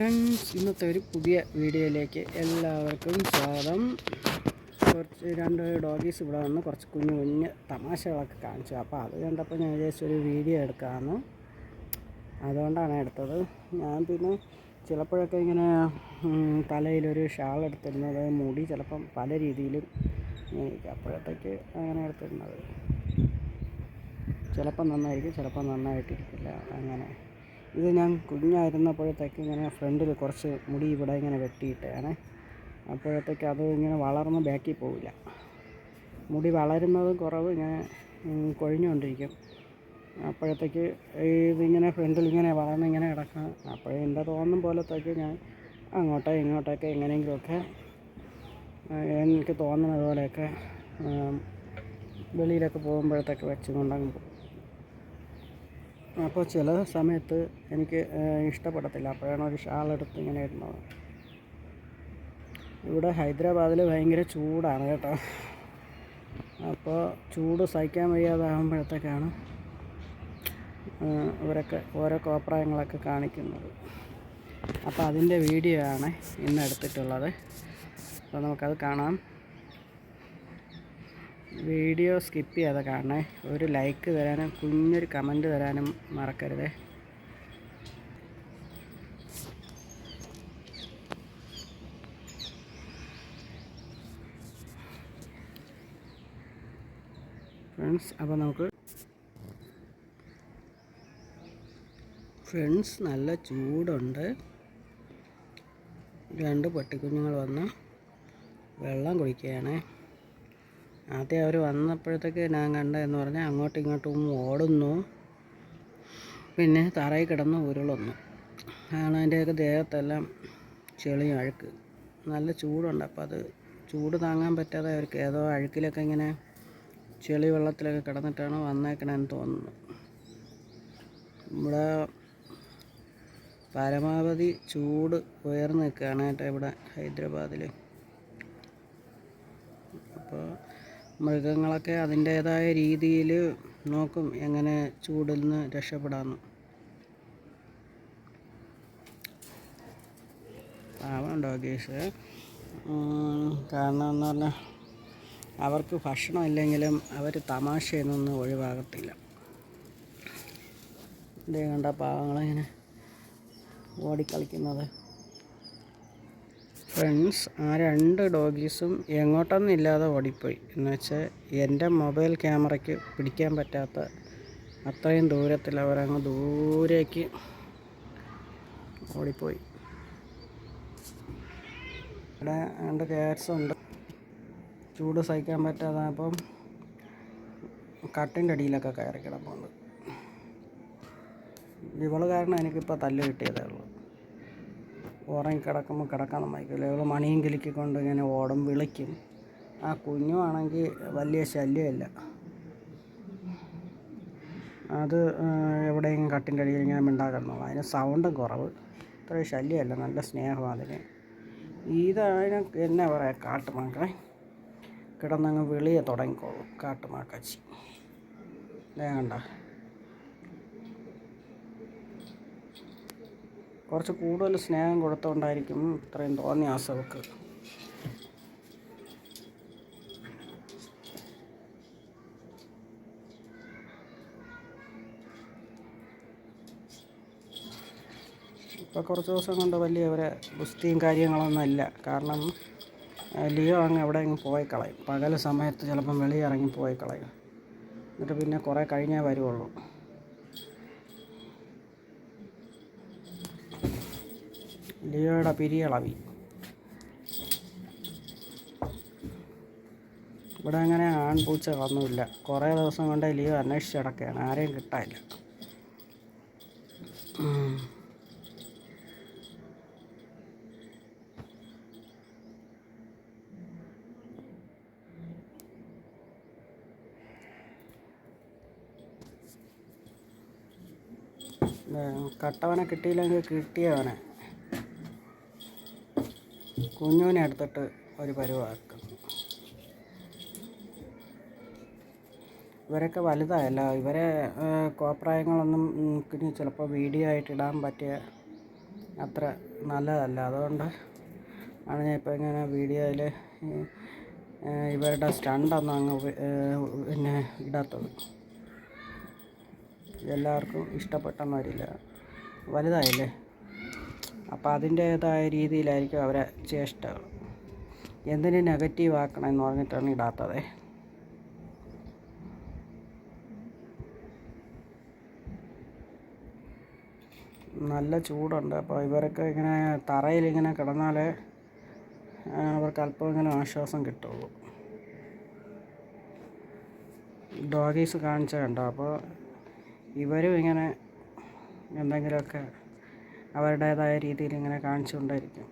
Friends ഇന്നത്തെ ഒരു പുതിയ വീഡിയോയിലേക്ക് എല്ലാവർക്കും സ്വാഗതം. കുറച്ച് രണ്ട് ഡോഗീസ് ഇവിടെ വന്ന് കുറച്ച് കുഞ്ഞു കുഞ്ഞ് തമാശകളൊക്കെ കാണിച്ചു. അപ്പോൾ അത് കണ്ടപ്പോൾ ഞാൻ വിചാരിച്ചു ഒരു വീഡിയോ എടുക്കാമെന്ന് അതുകൊണ്ടാണ് എടുത്തത്. ഞാൻ പിന്നെ ചിലപ്പോഴൊക്കെ ഇങ്ങനെ തലയിലൊരു ഷാൾ എടുത്തിരുന്നത് മുടി ചിലപ്പം പല രീതിയിലും. അപ്പോഴത്തേക്ക് അങ്ങനെ എടുത്തിരുന്നത് ചിലപ്പം നന്നായിരിക്കും ചിലപ്പം നന്നായിട്ടിരിക്കില്ല. അങ്ങനെ. ഇത് ഞാൻ കുഞ്ഞായിരുന്നപ്പോഴത്തേക്ക് ഇങ്ങനെ ഫ്രണ്ടിൽ കുറച്ച് മുടി ഇവിടെ ഇങ്ങനെ വെട്ടിയിട്ടാണ് അപ്പോഴത്തേക്ക് അത് ഇങ്ങനെ വളർന്ന് ബാക്കിൽ പോവില്ല. മുടി വളരുന്നത് കുറവ് ഉം, കൊഴിഞ്ഞുകൊണ്ടിരിക്കും. അപ്പോഴത്തേക്ക് ഇതിങ്ങനെ ഫ്രണ്ടിൽ ഇങ്ങനെ വളർന്ന് ഇങ്ങനെ കിടക്കണം അപ്പോഴേ എന്റെ തോന്നും പോലത്തേക്ക് ഞാൻ അങ്ങോട്ടോ ഇങ്ങോട്ടൊക്കെ എങ്ങനെയെങ്കിലുമൊക്കെ എനിക്ക് തോന്നുന്നത് പോലെയൊക്കെ വെളിയിലൊക്കെ പോകുമ്പോഴത്തേക്ക് വെച്ചുകൊണ്ടങ്ങ് പോകും. അപ്പോൾ ചില സമയത്ത് എനിക്ക് ഇഷ്ടപ്പെടത്തില്ല. അപ്പോഴാണ് ഒരു ഷാൾ എടുത്ത് ഇങ്ങനെ ഇടുന്നത്. ഇവിടെ ഹൈദരാബാദിൽ ഭയങ്കര ചൂടാണ് കേട്ടോ. അപ്പോൾ ചൂട് സഹിക്കാൻ വയ്യാതാകുമ്പോഴത്തേക്കാണ് ഇവരൊക്കെ ഓരോ കോപ്രായങ്ങളൊക്കെ കാണിക്കുന്നത്. അപ്പോൾ അതിന്റെ വീഡിയോ ആണ് ഇന്ന് എടുത്തിട്ടുള്ളത്. അപ്പോൾ നമുക്കത് കാണാം. വീഡിയോ സ്കിപ്പ് ചെയ്യാതെ കാണണേ. ഒരു ലൈക്ക് തരാനും കുഞ്ഞൊരു കമന്റ് തരാനും മറക്കരുതേ. ഫ്രണ്ട്സ് അപ്പോൾ നമുക്ക് ഫ്രണ്ട്സ് നല്ല ചൂടുണ്ട്. രണ്ട് പട്ടിക്കുഞ്ഞുങ്ങൾ വന്ന് വെള്ളം കുടിക്കുകയാണ്. ആദ്യം അവർ വന്നപ്പോഴത്തേക്ക് ഞാൻ കണ്ടതെന്ന് പറഞ്ഞാൽ അങ്ങോട്ടും ഇങ്ങോട്ടും ഓടുന്നു. പിന്നെ തറയിൽ കിടന്ന് ഉരുളുന്നു. അതാണ് അതിന്റെയൊക്കെ ദേഹത്തെല്ലാം ചെളി അഴുക്ക്. നല്ല ചൂടുണ്ട്. അപ്പോൾ അത് ചൂട് താങ്ങാൻ പറ്റാതെ അവർക്ക് ഏതോ അഴുക്കിലൊക്കെ ഇങ്ങനെ ചെളി വെള്ളത്തിലൊക്കെ കിടന്നിട്ടാണ് വന്നേക്കണമെന്ന് തോന്നുന്നു. ഇവിടെ പരമാവധി ചൂട് ഉയർന്നു നിൽക്കുകയാണ് കേട്ടോ ഇവിടെ ഹൈദരാബാദിൽ അപ്പോൾ മൃഗങ്ങളൊക്കെ അതിന്റേതായ രീതിയിൽ നോക്കും എങ്ങനെ ചൂടിൽ നിന്ന് രക്ഷപ്പെടാമെന്ന് പാവം ഡോഗീസ് കാരണം എന്ന് പറഞ്ഞാൽ അവർക്ക് ഭക്ഷണം ഇല്ലെങ്കിലും അവർ തമാശയൊന്നും ഒഴിവാകത്തില്ല. ഇതേ കണ്ട പാവങ്ങളിങ്ങനെ ഓടിക്കളിക്കുന്നത്? ഫ്രണ്ട്സ് ആ രണ്ട് ഡോഗീസും എങ്ങോട്ടൊന്നുമില്ലാതെ ഓടിപ്പോയി. എന്ന് വെച്ചാൽ എന്റെ മൊബൈൽ ക്യാമറയ്ക്ക് പിടിക്കാൻ പറ്റാത്ത അത്രയും ദൂരത്തിൽ അവരങ്ങ് ദൂരേക്ക് ഓടിപ്പോയി. ഇവിടെ രണ്ട് ക്യാറ്റ്സ് ഉണ്ട്. ചൂട് സഹിക്കാൻ പറ്റാതെ അപ്പം കട്ടിന്റെ അടിയിലൊക്കെ കയറി കിടപ്പുണ്ട്. ഇവൾ കാരണം എനിക്കിപ്പോൾ തല്ല് കിട്ടിയതേ ഉള്ളൂ. ഉറങ്ങി കിടക്കുമ്പോൾ കിടക്കാൻ സമ്മതിക്കില്ല. ഇവൾ മണിയും കിലുക്കിക്കൊണ്ട് ഇങ്ങനെ ഓടും വിളിക്കും. ആ കുഞ്ഞുമാണെങ്കിൽ വലിയ ശല്യമില്ല. അത് എവിടെയും കട്ടിന്റെ അടിയിൽ ഇങ്ങനെ മിണ്ടാക്കിടന്നോളൂ അതിന് സൗണ്ടും കുറവ്. ഇത്രയും ശല്യമല്ല നല്ല സ്നേഹമാണ് അതിന്. ഇതതിന് എന്നാ പറയുക കാട്ടുമാക്കളെ കിടന്നങ്ങ് വിളിയെ തുടങ്ങിക്കോളും കാട്ടുമാക്കച്ചി ഇതേ കുറച്ച് കൂടുതൽ സ്നേഹം കൊടുത്തോണ്ടായിരിക്കും ഇത്രയും തോന്നിയ ആസവക്ക്. ഇപ്പോൾ കുറച്ച് ദിവസം കൊണ്ട് വലിയ ഒരു ഗുസ്തിയും കാര്യങ്ങളൊന്നും ഇല്ല. കാരണം ലിയോ അങ്ങ് എവിടെ അങ്ങ് പോയി കളയും. പകൽ സമയത്ത് ചിലപ്പം വെളിയിറങ്ങി പോയി കളയും. എന്നിട്ട് പിന്നെ കുറേ കഴിഞ്ഞേ വരുള്ളൂ ലിയോയുടെ പിരിയളവി. ഇവിടെ അങ്ങനെ ആൺപൂച്ചകളൊന്നുമില്ല കുറേ ദിവസം കൊണ്ട് ലിയോ അന്വേഷിച്ച് കിടക്കുകയാണ്. ആരെയും കിട്ടാനില്ല. കട്ടവനെ കിട്ടിയില്ലെങ്കിൽ കിട്ടിയവനെ. കുഞ്ഞുവിനെ എടുത്തിട്ട് ഒരു പരുവാക്കും. ഇവരൊക്കെ വലുതായല്ലോ. ഇവരെ കോപ്രായങ്ങളൊന്നും കുഞ്ഞ് ചിലപ്പോൾ വീഡിയോ ആയിട്ട് ഇടാൻ പറ്റിയ അത്ര നല്ലതല്ല. അതുകൊണ്ട് ആണ് ഞാൻ ഇപ്പോൾ ഇങ്ങനെ വീഡിയോയിൽ ഇവരുടെ സ്റ്റണ്ടൊന്നും അങ്ങ് പിന്നെ ഇടാത്തത്. എല്ലാവർക്കും ഇഷ്ടപ്പെട്ടെന്ന് വരില്ല വലുതായില്ലേ? അപ്പോൾ അതിന്റേതായ രീതിയിലായിരിക്കും അവരെ ചേഷ്ടകൾ. എന്തിന് നെഗറ്റീവ് ആക്കണമെന്ന് പറഞ്ഞിട്ടാണ് ഇടാത്തത്. നല്ല ചൂടുണ്ട്. അപ്പോൾ ഇവരൊക്കെ ഇങ്ങനെ തറയിൽ ഇങ്ങനെ കിടന്നാലേ അവർക്ക് അല്പം ഇങ്ങനെ ആശ്വാസം കിട്ടുള്ളൂ. ഡോഗീസ് കാണിച്ച കണ്ടോ അപ്പോൾ ഇവരും ഇങ്ങനെ എന്തെങ്കിലുമൊക്കെ അവരുടേതായ രീതിയിൽ ഇങ്ങനെ കാണിച്ചുകൊണ്ടിരിക്കും